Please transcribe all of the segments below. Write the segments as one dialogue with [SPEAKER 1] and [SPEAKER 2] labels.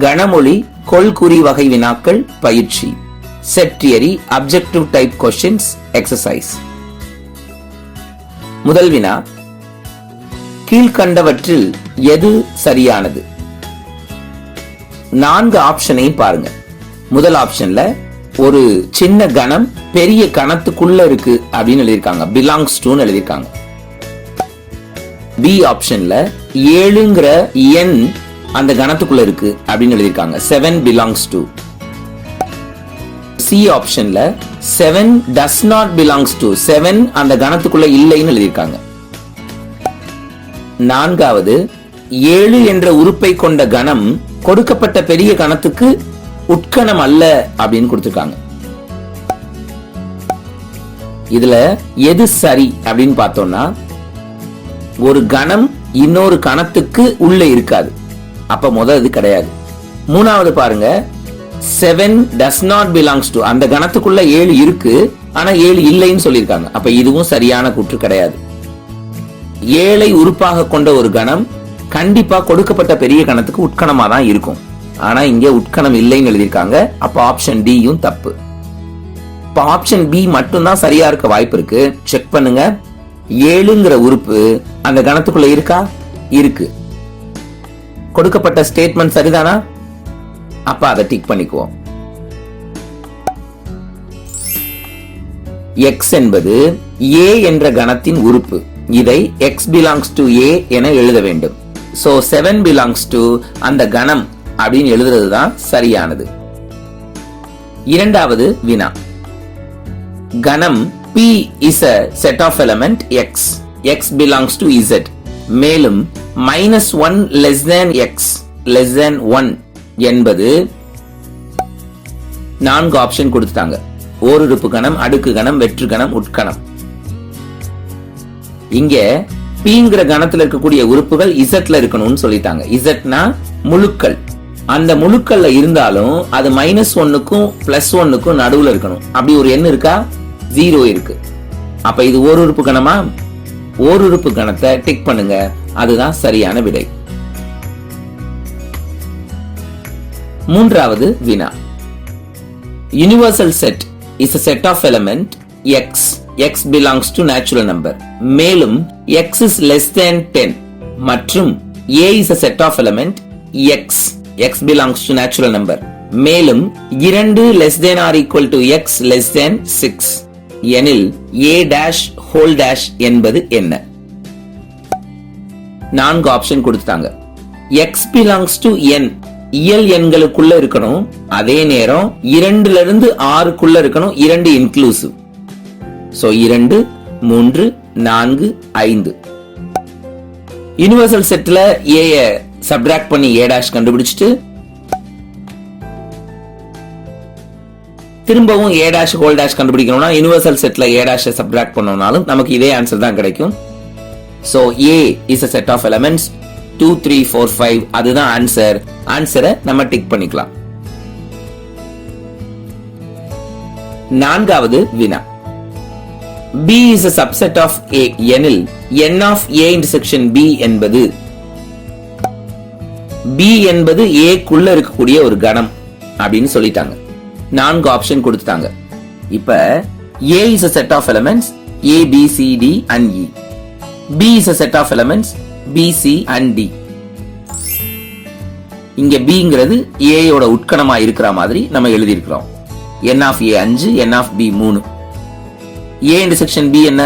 [SPEAKER 1] கனமொழி கொள்குறி வகை வினாக்கள் பயிற்சி. செட்டியரி அப்ஜெக்டிவ் டைப் கொஸ்டின்ஸ் எக்ஸசைஸ் முதல் வினா கீழ்கண்டவற்றில் எது சரியானது? நான்கு ஆப்ஷனையும் பாருங்க. முதல் ஆப்ஷன்ல ஒரு சின்ன கணம் பெரிய கணத்துக்குள்ள இருக்கு அப்படின்னு எழுதியிருக்காங்க. பிலாங்ஸ் டு எழுதியிருக்காங்க. பி ஆப்ஷன்ல ஏழுங்கிற எண் அந்த கணத்துக்குள்ள இருக்கு அப்படின்னு எழுதியிருக்காங்க. செவன் பிலாங்ஸ் டு சி ஆப்ஷன்ல seven does not belongs to seven அந்த கணத்துக்குள்ள இல்லைன்னு எழுதியிருக்காங்க. நான்காவது ஏழு என்ற உறுப்பை கொண்ட கணம் கொடுக்கப்பட்ட பெரிய கணத்துக்கு உட்கணம் அல்ல அப்படின்னு கொடுத்திருக்காங்க. இதுல எது சரி அப்படின்னு பார்த்தோம்னா ஒரு கணம் இன்னொரு கணத்துக்கு உள்ள இருக்காது. அப்ப முதல் இது கிடையாது. மூணாவது பாருங்க seven does not belongs to அந்த கணத்துக்குள்ள ஏழு இருக்கு ஆனா ஏழு இல்லைன்னு சொல்லியிருக்காங்க. அப்ப இதுவும் சரியான கூற்று கிடையாது. ஏழை உறுப்பாக கொண்ட ஒரு கணம் கண்டிப்பா கொடுக்கப்பட்ட பெரிய கணத்துக்கு உட்கணமா தான் இருக்கும். ஆனா இங்க உட்கணம் இல்லைன்னு எழுதியிருக்காங்க. அப்ப ஆப்ஷன் டியும் தப்பு. இப்ப ஆப்ஷன் பி மட்டும்தான் சரியா இருக்க வாய்ப்பு இருக்கு. செக் பண்ணுங்க. ஏழுங்கிற உறுப்பு அந்த கணத்துக்குள்ள இருக்கா? இருக்கு. கொடுக்கப்பட்ட ஸ்டேட்மெண்ட் சரிதானா? அப்ப அதை டிக் பண்ணிக்குவோம். எக்ஸ் என்பது ஏ என்ற கணத்தின் உறுப்பு. இதை எக்ஸ் பிலாங்ஸ் டு ஏ என எழுத வேண்டும். சோ செவன் பிலாங்ஸ் டு அந்த கணம் அப்படின்னு எழுதுறது தான் சரியானது. இரண்டாவது வினா. கணம் B is a set of element x x belongs to Z மேலும் minus one less than x less than one என்பது நான்கு ஆப்ஷன் கொடுத்துட்டாங்க. ஓருறுப்பு கணம் அடுக்கு கணம் வெற்று கணம் உட்கணம். இங்க பிங்கிற கணத்துல இருக்கக்கூடிய உறுப்புகள் இசட்ல இருக்கணும்னு சொல்லிட்டாங்க. இசட்னா முழுக்கள். அந்த முழுக்கள்ல இருந்தாலும் அது மைனஸ் ஒன்னுக்கும் பிளஸ் ஒன்னுக்கும் நடுவுல இருக்கணும். அப்படி ஒரு எண் இருக்கா? ஜீரோ இருக்கு. அப்ப இது ஒரு உறுப்பு கணமா? ஓருறுப்பு கணத்தை டிக் பண்ணுங்க அதுதான் சரியான விடை மூன்றாவது வினா universal set is a set of element x x belongs to natural number மேலும் x is less than ten மற்றும் A is a set of element x x belongs to natural number மேலும் இரண்டு less than or equal to x less than six எனில் A dash whole dash என்பது என்ன? நான்கு option கொடுத்துட்டாங்க. X belongs to என் இயல் எண்களுக்குள்ள இருக்கணும். அதே நேரம் இரண்டுல இருந்து ஆறுக்குள்ள இருக்கணும். இரண்டு இன்க்ளூசிவ் சோ இரண்டு மூன்று நான்கு ஐந்து. யூனிவர்சல் செட்ல ஏ சப்ராக்ட் பண்ணி ஏ டேஷ் கண்டுபிடிச்சிட்டு திரும்பவும் ஏ டேஷ் ஹோல் டேஷ் கண்டுபிடிக்கணும்னா யூனிவர்சல் செட்டில் ஏ டேஷை சப்டிராக்ட் பண்ணோம்னாலும் நமக்கு இதே ஆன்சர் தான் கிடைக்கும். So A is a set of elements two three four five அதுதான் ஆன்சர் ஆன்சரை நம்ம டிக் பண்ணிக்கலாம். நான்காவது வினா. B is a subset of A. எனில் n of A intersection B என்பது B என்பது A குள்ள இருக்கக்கூடிய ஒரு கணம் அப்படின்னு சொல்லிட்டாங்க. நான்கு ஆப்ஷன் கொடுத்துட்டாங்க. இப்ப A is a set of elements A B C D and E B is a set of elements B C and D இங்க பிங்கிறது ஏயோட உட்கணமா இருக்கிற மாதிரி நம்ம எழுதி இருக்கிறோம் என் ஆஃப் ஏ அஞ்சு என் ஆஃப் பி மூணு. ஏ இன்டர்செக்ஷன் பி என்ன?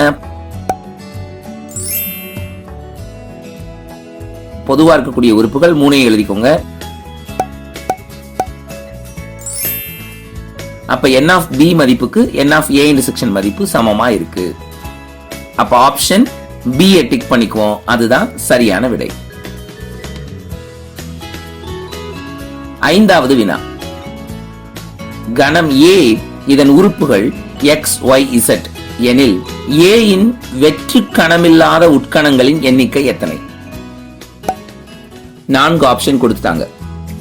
[SPEAKER 1] பொதுவா இருக்கக்கூடிய உறுப்புகள் மூணையும் எழுதிக்கோங்க. அப்ப என் ஆஃப் பி மதிப்புக்கு என் ஆஃப் ஏ இன்டர்செக்ஷன் மதிப்பு சமமா இருக்கு. அப்ப ஆப்ஷன் B டிக் பண்ணிக்குவோம். அதுதான் சரியான விடை. ஐந்தாவது வினா. கணம் ஏ இதன் உறுப்புகள் எக்ஸ் ஒய் இசட் எனில் ஏ இன் வெற்று கணமில்லாத உட்கணங்களின் எண்ணிக்கை எத்தனை? நான்கு ஆப்ஷன் கொடுத்துட்டாங்க.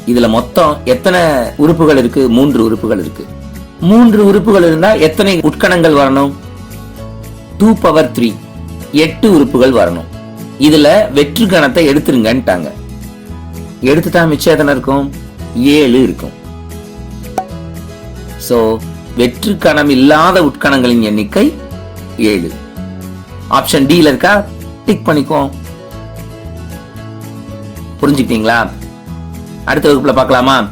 [SPEAKER 1] இதுல மொத்தம் எத்தனை உறுப்புகள் இருக்கு? மூன்று உறுப்புகள் இருக்கு. மூன்று உறுப்புகள் இருந்தால் எத்தனை உட்கணங்கள் வரணும்? டூ பவர் த்ரீ எட்டு உறுப்புகள் வரணும். இதில் வெற்று கணத்தை எடுத்துருங்கன்ட்டாங்க. எடுத்துட்டா மிச்சம் இருக்கும்? ஏழு இருக்கும். ஸோ வெற்று கணம் இல்லாத உட்கணங்களின் எண்ணிக்கை ஏழு. ஆப்ஷன் டியில் இருக்கா? டிக் பண்ணிக்குவோம். புரிஞ்சுக்கிட்டீங்களா? அடுத்த வகுப்பில் பார்க்கலாமா?